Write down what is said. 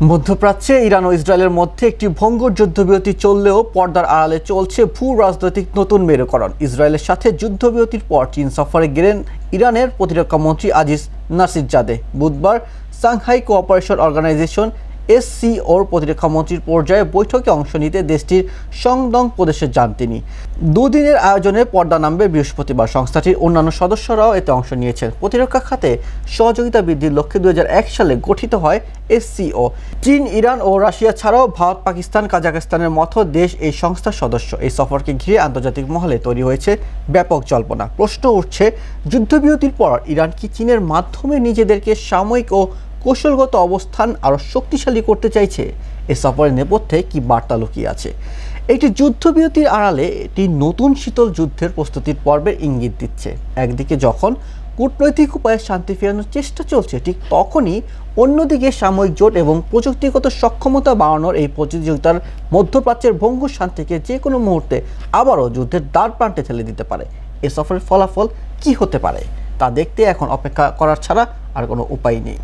মধ্যপ্রাচ্যে, ইরান ও ইসরায়েলের মধ্যে একটি ভঙ্গুর যুদ্ধবিরতি চললেও পর্দার আড়ালে চলছে ভূ রাজনৈতিক নতুন মেরুকরণ। ইসরায়েলের সাথে যুদ্ধবিরতির পর চীন সফরে গেলেন ইরানের প্রতিরক্ষা মন্ত্রী আজিজ নাসির জাদে বুধবার সাংহাই কোঅপারেশন অর্গানাইজেশন এসসিওর প্রতিরক্ষা মন্ত্রীর পর্যায়ে বৈঠকে অংশ নিতে দেশটির সংদং প্রদেশে যান তিনি। দুদিনের আয়োজনে পর্দা নামবে বৃহস্পতিবার। সংস্থাটির অন্যান্য সদস্যরাও এতে অংশ নিয়েছেন। প্রতিরক্ষা খাতে সহযোগিতা বৃদ্ধির লক্ষ্যে দুহাজার এক সালে গঠিত হয় এসসিও। চীন, ইরান ও রাশিয়া ছাড়াও ভারত, পাকিস্তান কাজাকিস্তানের মতো দেশ এই সংস্থার সদস্য। এই সফরকে ঘিরে আন্তর্জাতিক মহলে তৈরি হয়েছে ব্যাপক জল্পনা। প্রশ্ন উঠছে, যুদ্ধবিরতির পর ইরান কি চীনের মাধ্যমে নিজেদেরকে সাময়িক ও কৌশলগত অবস্থান আরও শক্তিশালী করতে চাইছে। এ সফরের নেপথ্যে কি বার্তা লুকিয়ে আছে? একটি যুদ্ধবিরতির আড়ালে এটি নতুন শীতল যুদ্ধের প্রস্তুতির পর্বের ইঙ্গিত দিচ্ছে। একদিকে যখন কূটনৈতিক উপায়ে শান্তি ফেরানোর চেষ্টা চলছে, ঠিক তখনই অন্যদিকে সাময়িক জোট এবং প্রযুক্তিগত সক্ষমতা বাড়ানোর এই প্রতিযোগিতার মধ্যপ্রাচ্যের ভঙ্গ শান্তিকে যে কোনো মুহূর্তে আবারও যুদ্ধের দ্বার প্রান্তে ঠেলে দিতে পারে। এ সফরের ফলাফল কি হতে পারে, তা দেখতে এখন অপেক্ষা করার ছাড়া আর কোনো উপায় নেই।